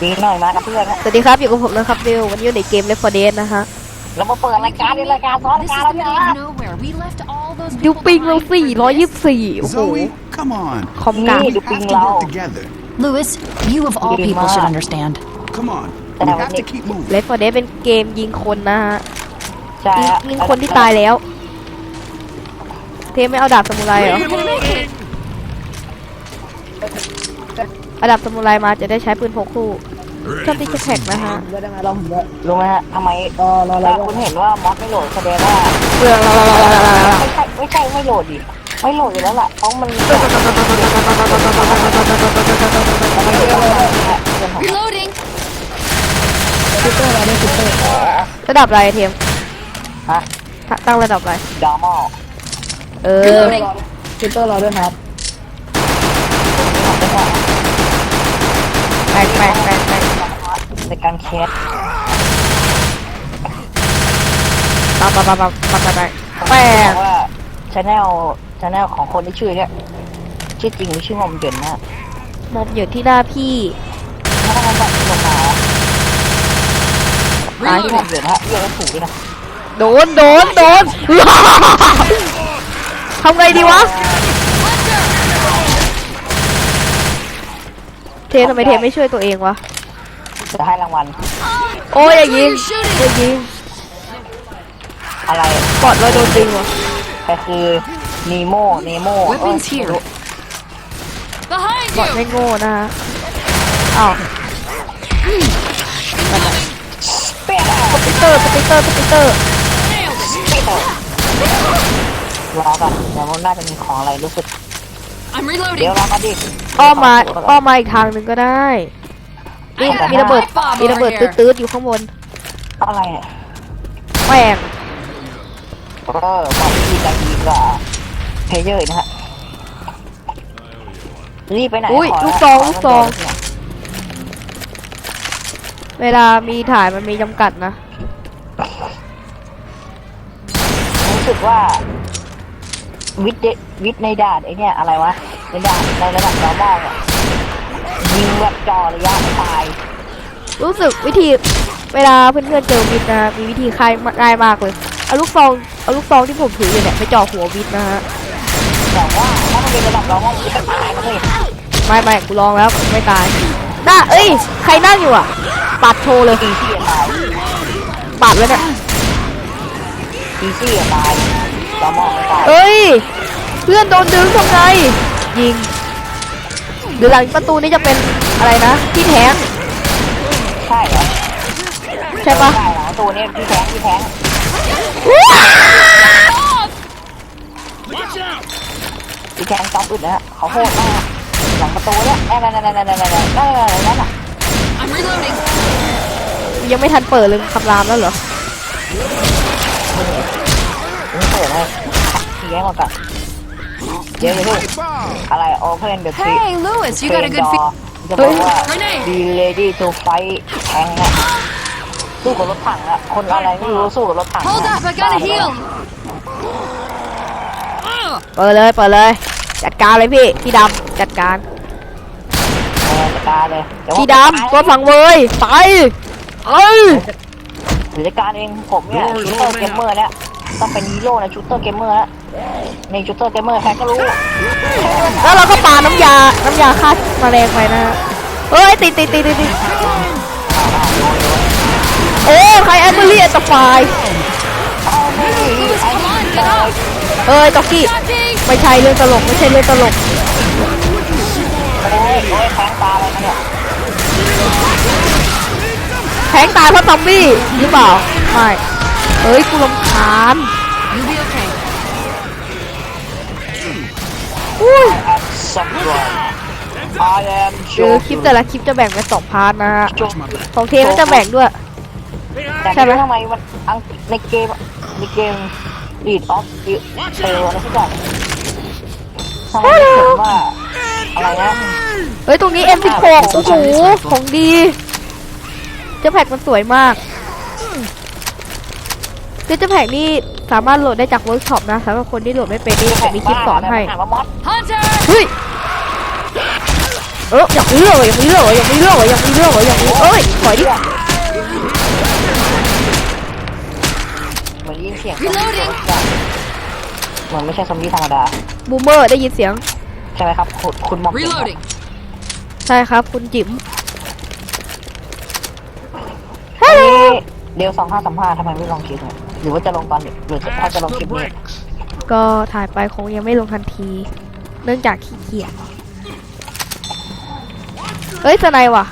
ดีหน่อยมากับเพื่อนนะสวัสดีครับอยู่กับผมนะครับวิววันนี้อยู่ในเกม Left 4 Dead นะฮะเรามาเปิดรายการในรายการซ้อน This กา is ร the แล้ว middle เนี่ย of nowhere. We left all those ดู people ปิงเรา behind. 424โอ้โห Zoe, come on. คอมกลางนี่ We ดูปิง have to เรา work together. Lewis, you of all Pretty people should much. understand. Come on. But We I have would to need- keep moving. Left 4 Dead เป็นเกมยิงคนนะฮะใช่ยิงฮะยิงคนที่ตายแล้ว เทมไม่เอาดาบสมุไรเหรอ เอาดาบสมุไรมาจะได้ใช้ปืนพกคู่ชอบที่จะแท็กนะฮะรู้ไหมฮะทำไมถ้าคุณเห็นว่ามอสไม่โหลดแสดงว่าเปลืองไม่ใช่ไม่ใช่ไม่โหลดดิไม่โหลดอยู่แล้วล่ะเพราะมันมันไม่ได้ว่าเรื่องของ Reloading. ระดับอะไรเทมฮะตั้งระดับอะไรดอมอลเออ Reloading. แปลกแปลกแปลกแปลก ในการแคส ปั๊บปั๊บปั๊บปั๊บปั๊บปั๊บแปลว่าชแนลชแนลของคนที่ชื่อเนี่ยชื่อจริงหรือชื่อมอมเด่นนะมอมอยู่ที่หน้าพี่ถ้าต้องแบบลงมาตายที่มอมเด่นฮะเรียกให้ถูกด้วยนะโดนโดนโดนทำไงดีวะ เททำไมเทไม่ช่วยตัวเองวะ จะให้รางวัล โอ้ยอย่ายิงอย่ายิงอะไรกอดเราโดนยิงวะใครคือนีโมเนโม Weapons here. Behind กอดไม่โง่นะฮะอ้าวสปิเตอร์สปิเตอร์สปิเตอร์รอก่อนเดี๋ยวมันน่าจะมีของอะไรรู้สึก I'm เดี๋ยว reloading. รอมาดิอ้อมมาอ้อมมาอีกทางหนึ่งก็ได้ นี่มีระเบิด มีระเบิดตื้อๆอยู่ข้างบน อะไรเนี่ยแหว่งเออบอกวิธีการยิงกับเพลเยอร์นะฮะรีบไปไหนอุ้ยขลูกซองขลูกซอง เวลามีถ่ายมันมีจำกัดนะ รู้สึกว่า วิทย์เดวิทย์ในด่านไอเนี่ยอะไรวะในด่านในระดับ normal อะ ยิงแบบจ่อระยะตาย รู้สึกวิธีเวลาเพื่อนๆเจอวิทย์นะมีวิธีคลายง่ายมากเลยเอาลูกซองเอาลูกซองที่ผมถืออยู่เนี่ยไปจ่อหัววิทย์นะฮะแต่ว่าถ้ามันเป็นระดับ normal มันจะตายนะเลยไม่ไม่กูลองแล้วไม่ตายน่าเอ้ยใครนั่งอยู่อะปัดโชว์เลยอีซี่อะตายปัดแล้วเนี่ยอีซี่อะตาย normal ไม่ตายเอ้ยเพื่อนโดนดึงทำไงยิงห รือหลังประตูนี่จะเป็นอะไรนะที่แทงใช่เหรอใช่ปะใช่หลังตัวนี้ที่แทงที่แทงที่แทงจอมอึดนะฮะเขาโหดมากหลังประตูเนี่ยนั่นนั่นนั่นนั่นนั่นนั่นนั่นนั่นนั่นน่ะ I'm reloading. ยังไม่ทันเปิดเลยคำรามแล้วเหรอนี่เปิดให้ทีแยกมาก่อน เดี๋ยวเดี๋ยวอะไร open the tree Hey, Lewis, you got a good door feel. จะบอกว่า Grenade. be ready to fight แทงอะสู้กับรถถังอะคนอะไรไม่รู้สู้กับรถถัง Hold up, I gotta heal. เปิดเลยเปิดเลย จัดการเลยพี่พี่ดำจัดการเออจัดการเลยเยวพี่ดำตัวฝังเวยไปเอ้ยหรือจัดการเองผมเนี่ยชูเตอร์เกมเมอร์เนี่ย ต้องเป็นฮีโร่นะชูเตอร์เกมเมอร์แล้วในชูเตอร์เกมเมอร์ใครก็รู้แล้วเราก็ปาน้ำยา น้ำยาฆ่าแมลงไปนะฮะเฮ้ยติดติดติดติดติดโอ้ใครแอมเบอรี่ตะไฟ Lewis, come on, get up. เอ้ยจ็อกกี้ Dodging. ไม่ใช่เรื่องตลกไม่ใช่เรื่องตลกโอ้ยโอ้ยแทงตาอะไรมาเนี่ยแทงตายเพราะซอมบี้หรือเปล่า ไม่เฮ้ยกูรำคาญ You'll be okay. อุ้ยสัมรอน I am คือคลิปแต่ละคลิปจะแบ่งเป็นสองพาร์ทนะฮะจบของเทก็จะแบ่งด้วย แต่ใช่ไหมไม่รู้ทำไมมันอังในเกมในเกม Lead of เอออะไรสักอย่างทำไมไม่เขียนว่าอะไรนะเฮ้ย ตรงนี้ M16 โอ้โห ของดี เจ้าแพ็กมันสวยมาก คือเจ้าแพ็กนี่สามารถโหลดได้จากเวิร์กช็อปนะสำหรับคนที่โหลดไม่เป็นนี่ผมมีคลิปสอนให้ถามว่ามอส Hunter. เฮ้ยเอออย่างนี้เลยอย่างนี้เลยอย่างนี้เลยอย่างนี้เลยอย่างนี้เอ้ยถอยดิเหมือนได้ยินเสียง Reloading เหมือนไม่ใช่ซอมบี้ธรรมดาบูมเมอร์ได้ยินเสียงใช่ไหมครับคุณคุณมองเห็นไหม Reloading. ใช่ครับ คุณจิ๋มอันนี้เดี๋ยวสองห้าสามห้าทำไมไม่ลองคลิปเนี่ย หรือว่าจะลงตอนหรือถ้าจะลงคลิปนี้ก็ถ่ายไปคงยังไม่ลงทันที เนื่องจากขี้เกียจเฮ้ยสไนว่ะ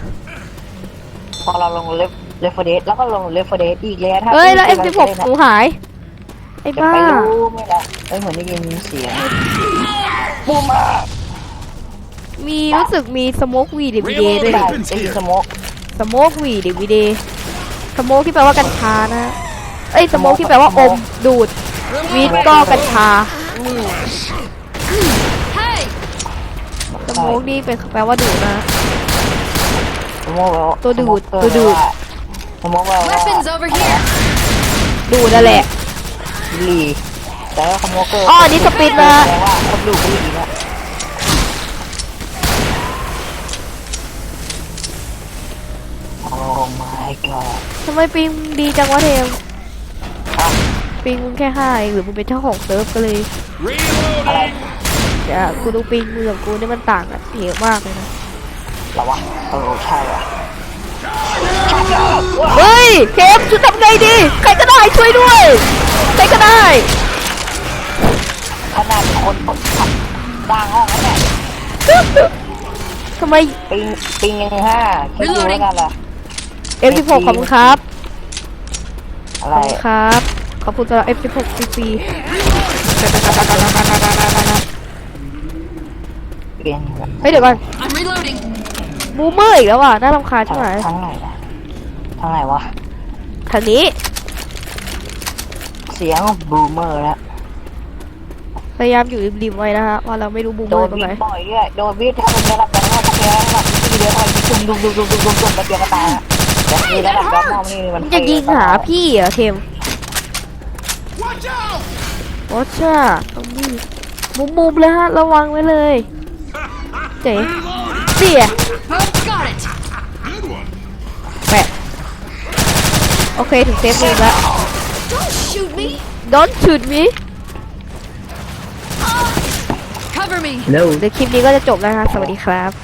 พอเราลงเลฟเลฟเดสแล้วก็ลงเลฟเดสอีกแล้วถ้าเฮ้ยแล้วพี่ M16 จะล่นหนูหาย ไอ้จะบ้า ไปรู้ไม่ละเอ้ยเหมือนได้ยินเสียงบูมมามีรู้สึกมีสโมกวีดีวีเดย์ด้วยได้ดิได้ยินสโมกสโมกวีดีวีเดย์สโมกที่แปลว่ากัญชานะ เอ้ยสโมกที่แปลว่าอมดูดวีดก็กัญชา Hey! สโมกนี่เป็นแปลว่าดูดนะสโมกแปลาตัวดูดสโมกตัวดูดสโมกแปลว่า Weapons over here. ดูดนั่นแหละลีแต่ว่าสโมกเกอร์อ๋ออันนี้สปินนะแปลว่าคนดูดบุหรี่นะโอ้ my god ทำไมปิงดีจังวะเทมอะ ปิงมึงแค่ห้าเองหรือมึงเป็นเจ้าของเซิร์ฟก็เลยอะไรเดี๋ยวกูดูปิงมือกับกูนี่มันต่างกันเยอะมากเลยนะเหรอวะเออใช่ว่ะเฮ้ยเทมจะทำไงดี ใครก็ได้ช่วยด้วย ใครก็ได้ขนาดคนคนขับสร้างห้องแล้วเนี่ยทำไมปิงปิงหนึ่งห้าคิดดูแล้วกันล่ะ F16 ขอบคุณครับอะขไรอบคุณครับ ขอบคุณสำหรับ F16 CC เปลี่ยนเฮ้ยเดี๋ยวก่อน I'm reloading. บูมเมอร์อีกแล้วว่ะ น่ารำคาญใช่ทางไหมทางไหนนะทางไหนวะ ทางนี้เสียงบูมเมอร์แล้วพยายามอยู่ริมๆไว้นะฮะว่าเราไม่รู้บูมเมโดอนร์ตรงวิไหนดบ่อยด้วยโดนวิดถ้าคุณได้รับการว่าพักแล้วนะครับที่เดียวคอยดุมดุมดุมดุมดุมดุมดุมไปเดียวก็ตายอะแต่ทีระดับดอมมอมนี่มันมึงจะยิงหาพี่เหรอเทม โอ้ช่าตรงนี้มุมๆเลยฮะ ระวังไว้เลย เจ๋เสียแปะโอเค ถึงเซฟมุมแล้ว Don't shoot me. Don't shoot me Cover me. เดี๋ยวคลิปนี้ก็จะจบแล้วฮะสวัสดีครับ